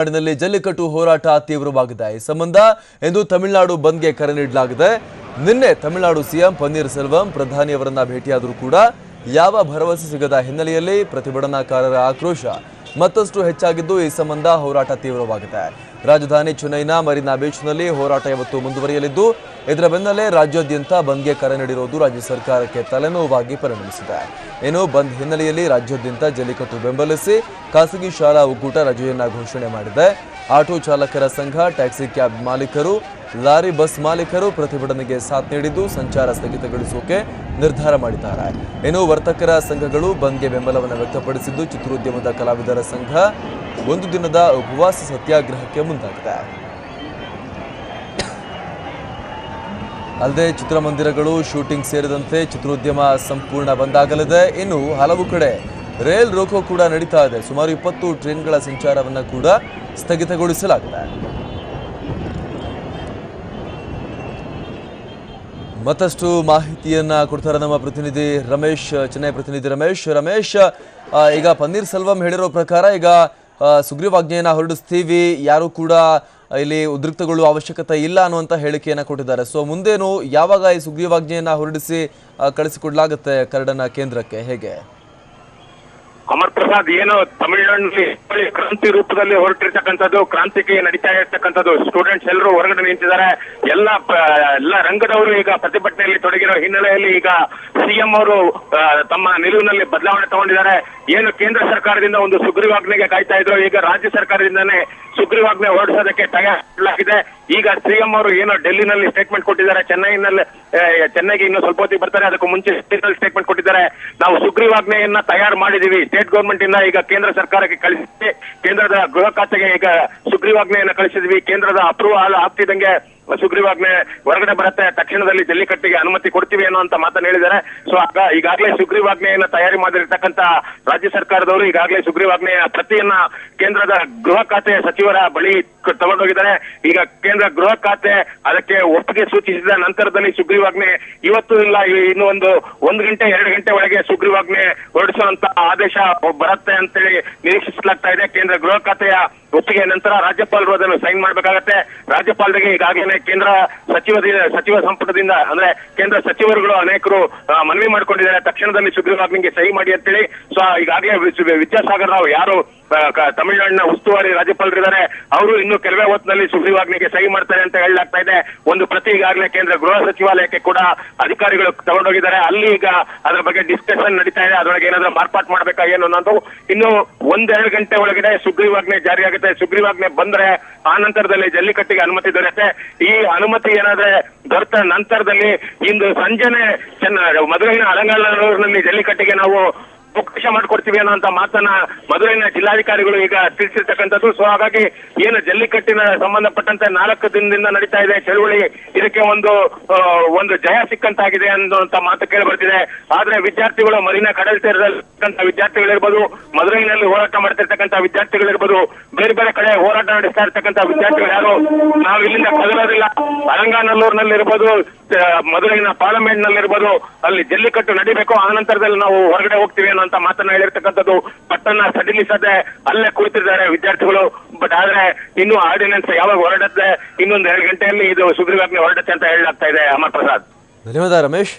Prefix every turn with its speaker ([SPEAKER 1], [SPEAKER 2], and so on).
[SPEAKER 1] ನಾಡಿನಲ್ಲಿ ಜಲ್ಲಿಕಟ್ಟು ಹೋರಾಟ ತೀವ್ರವಾಗಿದೆ. ಈ ಸಂಬಂಧ ಇಂದು ತಮಿಳುನಾಡು ಬಂದ್ಗೆ ಕರೆ ನೀಡಲಾಗಿದೆ. ನಿನ್ನೆ ತಮಿಳುನಾಡು ಸಿಎಂ ಪನ್ನೀರ್ ಸೆಲ್ವಂ ಪ್ರಧಾನಿಯವರನ್ನ ಭೇಟಿಯಾದರೂ ಕೂಡ ಯಾವ ಭರವಸೆ ಸಿಗದ ಹಿನ್ನೆಲೆಯಲ್ಲಿ ಪ್ರತಿಭಟನಾಕಾರರ ಆಕ್ರೋಶ ಮತ್ತಷ್ಟು ಹೆಚ್ಚಾಗಿದ್ದು ಈ ಸಂಬಂಧ ಹೋರಾಟ ತೀವ್ರವಾಗಿದೆ. ರಾಜಧಾನಿ ಚೆನ್ನೈನ ಮರಿನಾ ಬೀಚ್ನಲ್ಲಿ ಹೋರಾಟ ಇವತ್ತು ಮುಂದುವರಿಯಲಿದ್ದು ಇದರ ಬೆನ್ನಲ್ಲೇ ರಾಜ್ಯಾದ್ಯಂತ ಬಂದ್ಗೆ ಕರೆ ನೀಡಿರುವುದು ರಾಜ್ಯ ಸರ್ಕಾರಕ್ಕೆ ತಲೆನೋವಾಗಿ ಪರಿಣಮಿಸಿದೆ. ಇನ್ನು ಬಂದ್ ಹಿನ್ನೆಲೆಯಲ್ಲಿ ರಾಜ್ಯಾದ್ಯಂತ ಜಲ್ಲಿಕಟ್ಟು ಬೆಂಬಲಿಸಿ ಖಾಸಗಿ ಶಾಲಾ ಒಕ್ಕೂಟ ರಜೆಯನ್ನ ಘೋಷಣೆ ಮಾಡಿದೆ. ಆಟೋ ಚಾಲಕರ ಸಂಘ, ಟ್ಯಾಕ್ಸಿ ಕ್ಯಾಬ್ ಮಾಲೀಕರು, ಲಾರಿ ಬಸ್ ಮಾಲೀಕರು ಪ್ರತಿಭಟನೆಗೆ ಸಾಥ್ ನೀಡಿದ್ದು ಸಂಚಾರ ಸ್ಥಗಿತಗೊಳಿಸೋಕೆ ನಿರ್ಧಾರ ಮಾಡಿದ್ದಾರೆ. ಇನ್ನು ವರ್ತಕರ ಸಂಘಗಳು ಬಂದ್ಗೆ ಬೆಂಬಲವನ್ನು ವ್ಯಕ್ತಪಡಿಸಿದ್ದು ಚಿತ್ರೋದ್ಯಮದ ಕಲಾವಿದರ ಸಂಘ ಒಂದು ದಿನದ ಉಪವಾಸ ಸತ್ಯಾಗ್ರಹಕ್ಕೆ ಮುಂದಾಗಿದೆ. ಅಲ್ಲದೆ ಚಿತ್ರಮಂದಿರಗಳು ಶೂಟಿಂಗ್ ಸೇರಿದಂತೆ ಚಿತ್ರೋದ್ಯಮ ಸಂಪೂರ್ಣ ಬಂದಾಗಲಿದೆ ಇನ್ನು ಹಲವು ಕಡೆ ರೈಲ್ ರೋಕೋ ಕೂಡ ನಡೀತಾ ಇದೆ. ಸುಮಾರು ಇಪ್ಪತ್ತು ಟ್ರೈನ್ಗಳ ಸಂಚಾರವನ್ನು ಕೂಡ ಸ್ಥಗಿತಗೊಳಿಸಲಾಗಿದೆ. ಮತ್ತಷ್ಟು ಮಾಹಿತಿಯನ್ನ ಕೊಡ್ತಾರೆ ನಮ್ಮ ಪ್ರತಿನಿಧಿ ರಮೇಶ್, ಚೆನ್ನೈ ಪ್ರತಿನಿಧಿ ರಮೇಶ್. ರಮೇಶ್ ಈಗ ಪನ್ನೀರ್ ಸೆಲ್ವಂ ಹೇಳಿರೋ ಪ್ರಕಾರ ಈಗ ಸುಗ್ರೀವಾಜ್ಞೆಯನ್ನು ಹೊರಡಿಸ್ತೀವಿ. ಯಾರು ಕೂಡ ಇಲ್ಲಿ ಉದ್ರಿಕ್ತಗೊಳ್ಳುವ ಅವಶ್ಯಕತೆ ಇಲ್ಲ ಅನ್ನುವಂಥ ಹೇಳಿಕೆಯನ್ನ ಕೊಟ್ಟಿದ್ದಾರೆ. ಸೊ ಮುಂದೇನು ಯಾವಾಗ ಈ ಸುಗ್ರೀವಾಜ್ಞೆಯನ್ನ ಹೊರಡಿಸಿ ಕಳಿಸಿಕೊಡಲಾಗುತ್ತೆ ಕರಡನ ಕೇಂದ್ರಕ್ಕೆ? ಹೇಗೆ?
[SPEAKER 2] ಅಮರ್ ಪ್ರಸಾದ್, ಏನು ತಮಿಳುನಾಡಿನಲ್ಲಿ ಕ್ರಾಂತಿ ರೂಪದಲ್ಲಿ ಹೊರಟಿರ್ತಕ್ಕಂಥದ್ದು, ಕ್ರಾಂತಿಗೆ ನಡೀತಾ ಇರ್ತಕ್ಕಂಥದ್ದು. ಸ್ಟೂಡೆಂಟ್ಸ್ ಎಲ್ಲರೂ ಹೊರಗಡೆ ನಿಂತಿದ್ದಾರೆ. ಎಲ್ಲ ಎಲ್ಲ ರಂಗದವರು ಈಗ ಪ್ರತಿಭಟನೆಯಲ್ಲಿ ತೊಡಗಿರೋ ಹಿನ್ನೆಲೆಯಲ್ಲಿ ಈಗ ಸಿಎಂ ಅವರು ತಮ್ಮ ನಿಲುವಿನಲ್ಲಿ ಬದಲಾವಣೆ ತಗೊಂಡಿದ್ದಾರೆ. ಏನು ಕೇಂದ್ರ ಸರ್ಕಾರದಿಂದ ಒಂದು ಸುಗ್ರೀವಾಜ್ಞೆಗೆ ಕಾಯ್ತಾ ಇದ್ರು, ಈಗ ರಾಜ್ಯ ಸರ್ಕಾರದಿಂದಾನೇ ಸುಗ್ರೀವಾಜ್ಞೆ ಹೊರಡಿಸೋದಕ್ಕೆ ತಯಾರಾಗಿದೆ ಈಗ ಸಿಎಂ ಅವರು ಏನೋ ಡೆಲ್ಲಿನಲ್ಲಿ ಸ್ಟೇಟ್ಮೆಂಟ್ ಕೊಟ್ಟಿದ್ದಾರೆ, ಚೆನ್ನೈನಲ್ಲಿ ಚೆನ್ನೈಗೆ ಇನ್ನೂ ಸ್ವಲ್ಪ ಹೊತ್ತಿಗೆ ಬರ್ತಾರೆ, ಅದಕ್ಕೂ ಮುಂಚೆ ಸ್ಟೇಟ್ಮೆಂಟ್ ಕೊಟ್ಟಿದ್ದಾರೆ. ನಾವು ಸುಗ್ರೀವಾಜ್ಞೆಯನ್ನ ತಯಾರು ಮಾಡಿದೀವಿ ಸ್ಟೇಟ್ ಗೌರ್ಮೆಂಟ್ ಇಂದ ಈಗ ಕೇಂದ್ರ ಸರ್ಕಾರಕ್ಕೆ ಕಳಿಸಿ, ಕೇಂದ್ರದ ಗೃಹ ಖಾತೆಗೆ ಈಗ ಸುಗ್ರೀವಾಜ್ಞೆಯನ್ನ ಕಳಿಸಿದ್ವಿ. ಕೇಂದ್ರದ ಅಪ್ರೂವಲ್ ಆಗ್ತಿದ್ದಂಗೆ ಸುಗ್ರೀವಾಜ್ಞೆ ಹೊರಗಡೆ ಬರುತ್ತೆ, ತಕ್ಷಣದಲ್ಲಿ ಜಲ್ಲಿಕಟ್ಟಿಗೆ ಅನುಮತಿ ಕೊಡ್ತೀವಿ ಅನ್ನೋ ಅಂತ ಮಾತನ್ನ ಹೇಳಿದ್ದಾರೆ. ಸೊ ಈಗಾಗಲೇ ಸುಗ್ರೀವಾಜ್ಞೆಯನ್ನು ತಯಾರಿ ಮಾಡಿರ್ತಕ್ಕಂತ ರಾಜ್ಯ ಸರ್ಕಾರದವರು ಈಗಾಗಲೇ ಸುಗ್ರೀವಾಜ್ಞೆಯ ಪ್ರತಿಯನ್ನ ಕೇಂದ್ರದ ಗೃಹ ಖಾತೆ ಸಚಿವರ ಬಳಿ ತಗೊಂಡೋಗಿದ್ದಾರೆ. ಈಗ ಕೇಂದ್ರ ಗೃಹ ಖಾತೆ ಅದಕ್ಕೆ ಒಪ್ಪಿಗೆ ಸೂಚಿಸಿದ ನಂತರದಲ್ಲಿ ಸುಗ್ರೀವಾಜ್ಞೆ ಇವತ್ತು ಇಲ್ಲ ಇನ್ನು ಒಂದು ಒಂದು ಗಂಟೆ, ಎರಡು ಗಂಟೆ ಒಳಗೆ ಸುಗ್ರೀವಾಜ್ಞೆ ಹೊರಡಿಸುವಂತ ಆದೇಶ ಬರುತ್ತೆ ಅಂತೇಳಿ ನಿರೀಕ್ಷಿಸಲಾಗ್ತಾ ಇದೆ. ಕೇಂದ್ರ ಗೃಹ ಖಾತೆಯ ಒಪ್ಪಿಗೆ ನಂತರ ರಾಜ್ಯಪಾಲರು ಅದನ್ನು ಸೈನ್ ಮಾಡಬೇಕಾಗತ್ತೆ. ರಾಜ್ಯಪಾಲರಿಗೆ ಈಗಾಗಲೇ ಕೇಂದ್ರ ಸಚಿವ ಸಚಿವ ಸಂಪುಟದಿಂದ, ಅಂದ್ರೆ ಕೇಂದ್ರ ಸಚಿವರುಗಳು ಅನೇಕರು ಮನವಿ ಮಾಡಿಕೊಂಡಿದ್ದಾರೆ. ತಕ್ಷಣದಲ್ಲಿ ಸುಗ್ರೀವಾಜ್ಞೆಗೆ ಸಹಿ ಮಾಡಿ ಅಂತೇಳಿ. ಸೊ ಈಗಾಗಲೇ ವಿದ್ಯಾಸಾಗರ್ ರಾವ್ ಯಾರು ತಮಿಳುನಾಡಿನ ಉಸ್ತುವಾರಿ ರಾಜ್ಯಪಾಲರಿದ್ದಾರೆ, ಅವರು ಇನ್ನು ಕೆಲವೇ ಹೊತ್ತಿನಲ್ಲಿ ಸುಗ್ರೀವಾಜ್ಞೆಗೆ ಸಹಿ ಮಾಡ್ತಾರೆ ಅಂತ ಹೇಳಲಾಗ್ತಾ ಇದೆ. ಒಂದು ಪ್ರತಿ ಈಗಾಗಲೇ ಕೇಂದ್ರ ಗೃಹ ಸಚಿವಾಲಯಕ್ಕೆ ಕೂಡ ಅಧಿಕಾರಿಗಳು ತಗೊಂಡೋಗಿದ್ದಾರೆ. ಅಲ್ಲಿ ಈಗ ಅದರ ಬಗ್ಗೆ ಡಿಸ್ಕಷನ್ ನಡೀತಾ ಇದೆ. ಅದರೊಳಗೆ ಏನಾದ್ರೂ ಮಾರ್ಪಾಟ್ ಮಾಡ್ಬೇಕಾ, ಏನು ಅನ್ನೋದು ಇನ್ನು ಒಂದೆರಡು ಗಂಟೆ ಒಳಗಡೆ ಸುಗ್ರೀವಾಜ್ಞೆ ಜಾರಿಯಾಗುತ್ತೆ. ಸುಗ್ರೀವಾಜ್ಞೆ ಬಂದ್ರೆ ಆ ನಂತರದಲ್ಲಿ ಜಲ್ಲಿಕಟ್ಟಿಗೆ ಅನುಮತಿ ದೊರೆಯುತ್ತೆ. ಈ ಅನುಮತಿ ಏನಾದ್ರೆ ದೊರೆತ ನಂತರದಲ್ಲಿ ಇಂದು ಸಂಜೆನೆ ಚೆನ್ನ ಮದುವೆಯ ಅಲಂಗಾರಿನಲ್ಲಿ ಜಲ್ಲಿಕಟ್ಟಿಗೆ ನಾವು ಅವಕಾಶ ಮಾಡಿಕೊಡ್ತೀವಿ ಅನ್ನೋಂತ ಮಾತನ್ನ ಮಧುರೈನ ಜಿಲ್ಲಾಧಿಕಾರಿಗಳು ಈಗ ತಿಳಿಸಿರ್ತಕ್ಕಂಥದ್ದು. ಸೊ ಹಾಗಾಗಿ ಏನು ಜಲ್ಲಿಕಟ್ಟಿನ ಸಂಬಂಧಪಟ್ಟಂತೆ ನಾಲ್ಕು ದಿನದಿಂದ ನಡೀತಾ ಇದೆ ಚಳುವಳಿ. ಇದಕ್ಕೆ ಒಂದು ಒಂದು ಜಯ ಸಿಕ್ಕಂತಾಗಿದೆ ಅನ್ನುವಂತ ಮಾತು ಕೇಳಿ ಬರ್ತಿದೆ ಆದ್ರೆ ವಿದ್ಯಾರ್ಥಿಗಳು ಮರಿನ ಕಡಲ್ ತೀರದಲ್ಲಿರ್ತಕ್ಕಂಥ ವಿದ್ಯಾರ್ಥಿಗಳಿರ್ಬೋದು ಮಧುರೈನಲ್ಲಿ ಹೋರಾಟ ಮಾಡ್ತಿರ್ತಕ್ಕಂಥ ವಿದ್ಯಾರ್ಥಿಗಳಿರ್ಬೋದು, ಬೇರೆ ಬೇರೆ ಕಡೆ ಹೋರಾಟ ನಡೆಸ್ತಾ ಇರ್ತಕ್ಕಂಥ ವಿದ್ಯಾರ್ಥಿಗಳು ಯಾರು? ನಾವು ಇಲ್ಲಿಂದ ಕದಲೋದಿಲ್ಲ. ಅಲಂಗಾನಲ್ಲೂರ್ನಲ್ಲಿರ್ಬೋದು ಮದುವೆನ ಪಾರ್ಲಿಮೆಂಟ್ ನಲ್ಲಿರ್ಬೋದು ಅಲ್ಲಿ ಜಲ್ಲಿಕಟ್ಟು ನಡಿಬೇಕು. ಆ ನಂತರದಲ್ಲಿ ನಾವು ಹೊರಗಡೆ ಹೋಗ್ತೀವಿ ಅನ್ನೋಂತ ಮಾತನ್ನ ಹೇಳಿರ್ತಕ್ಕಂಥದ್ದು ಪಟ್ಟನ್ನ ಸಡಿಲಿಸದೆ ಅಲ್ಲೇ ಕುಳಿತಿದ್ದಾರೆ ವಿದ್ಯಾರ್ಥಿಗಳು. ಬಟ್ ಆದ್ರೆ ಇನ್ನು ಆರ್ಡಿನೆನ್ಸ್ ಯಾವಾಗ ಹೊರಡುತ್ತೆ? ಇನ್ನೊಂದು ಎರಡು ಗಂಟೆಯಲ್ಲಿ ಇದು ಸುಗ್ರೀವಾಜ್ಞೆ ಹೊರಡುತ್ತೆ ಅಂತ ಹೇಳಲಾಗ್ತಾ ಇದೆ ಅಮರ್ ಪ್ರಸಾದ್
[SPEAKER 1] ಧನ್ಯವಾದ ರಮೇಶ್.